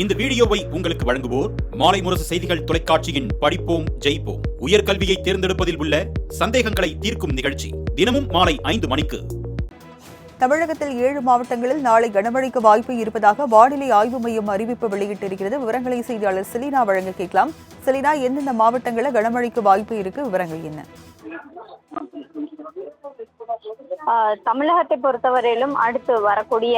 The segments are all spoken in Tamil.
இந்த வீடியோவை உங்களுக்கு வழங்குவோர் மாலை முரசு செய்திகள் தொலைக்காட்சியின் படிப்போம் ஜெயிப்போம். உயர்கல்வியை தேர்ந்தெடுப்பதில் உள்ள சந்தேகங்களை தீர்க்கும் நிகழ்ச்சி தினமும் மாலை ஐந்து மணிக்கு. தமிழகத்தில் ஏழு மாவட்டங்களில் நாளை கனமழைக்கு வாய்ப்பு இருப்பதாக வானிலை ஆய்வு மையம் அறிவிப்பு வெளியிட்டிருக்கிறது. விவரங்களை செய்தியாளர் செலினா வழங்க கேட்கலாம். செலினா எந்தெந்த மாவட்டங்களில் கனமழைக்கு வாய்ப்பு இருக்கு? விவரங்கள் என்ன? தமிழகத்தை பொறுத்தவரையிலும் அடுத்து வரக்கூடிய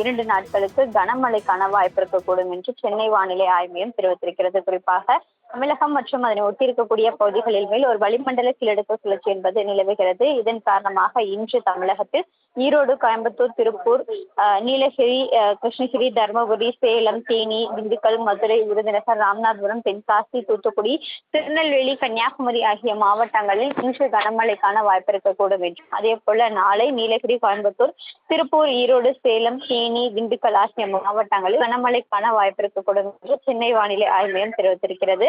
இரண்டு நாட்களுக்கு கனமழைக்கான வாய்ப்பு இருக்கக்கூடும் என்று சென்னை வானிலை ஆய்வு மையம் தெரிவித்திருக்கிறது. குறிப்பாக தமிழகம் மற்றும் அதனை ஒட்டியிருக்கக்கூடிய பகுதிகளில் மேல் ஒரு வளிமண்டல கிழடுக்கு சுழற்சி என்பது நிலவுகிறது. இதன் காரணமாக இன்று தமிழகத்தில் ஈரோடு கோயம்புத்தூர் திருப்பூர் நீலகிரி கிருஷ்ணகிரி தருமபுரி சேலம் தேனி திண்டுக்கல் மதுரை விருதுநகர் ராமநாதபுரம் தென்காசி தூத்துக்குடி திருநெல்வேலி கன்னியாகுமரி ஆகிய மாவட்டங்களில் இன்று கனமழைக்கான வாய்ப்பு இருக்கக்கூடும் என்றும். அதே போல நாளை நீலகிரி கோயம்புத்தூர் திருப்பூர் ஈரோடு சேலம் தேனி திண்டுக்கல் ஆகிய மாவட்டங்களில் கனமழைக்கான வாய்ப்பு இருக்கக்கூடும் என்று சென்னை வானிலை ஆய்வு மையம் தெரிவித்திருக்கிறது.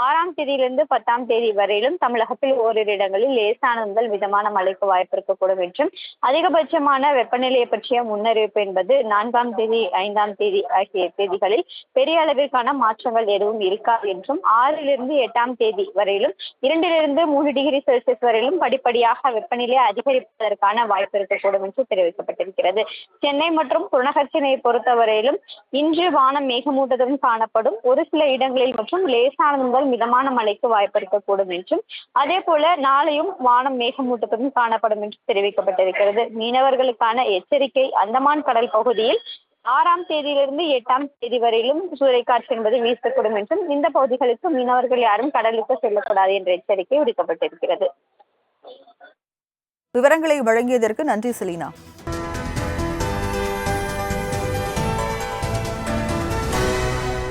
ஆறாம் தேதியிலிருந்து பத்தாம் தேதி வரையிலும் தமிழகத்தில் ஓரிரு இடங்களில் லேசான முதல் மிதமான மழைக்கு வாய்ப்பு இருக்கக்கூடும் என்றும் அதிகபட்சமான வெப்பநிலையை பற்றிய முன்னறிவிப்பு என்பது நான்காம் தேதி ஐந்தாம் தேதி ஆகிய தேதிகளில் பெரிய அளவிற்கான மாற்றங்கள் எதுவும் இருக்காது என்றும் ஆறிலிருந்து எட்டாம் தேதி வரையிலும் இரண்டிலிருந்து மூன்று டிகிரி செல்சியஸ் வரையிலும் படிப்படியாக வெப்பநிலை அதிகரிப்பதற்கான வாய்ப்பு இருக்கக்கூடும் என்று தெரிவிக்கப்பட்டிருக்கிறது. சென்னை மற்றும் புறநகர் பொறுத்தவரையிலும் இன்று வானம் மேகமூட்டத்துடன் காணப்படும் ஒரு சில இடங்களில் மற்றும் லேசானது முதல் மிதமான மழைக்கு வாய்ப்பு இருக்கக்கூடும் என்றும் அதே போல நாளையும் வானம் மேகமூட்டத்துடன் காணப்படும் என்று தெரிவிக்கப்பட்டிருக்கிறது. மீனவர்களுக்கான எச்சரிக்கை அந்தமான் கடல் பகுதியில் ஆறாம் தேதியிலிருந்து எட்டாம் தேதி வரையிலும் சூறைக்காற்று என்பது வீசக்கூடும் என்றும் இந்த பகுதிகளுக்கு மீனவர்கள் யாரும் கடலுக்கு செல்லக்கூடாது என்ற எச்சரிக்கை விடுக்கப்பட்டிருக்கிறது. விவரங்களை வழங்கியதற்கு நன்றி செலினா.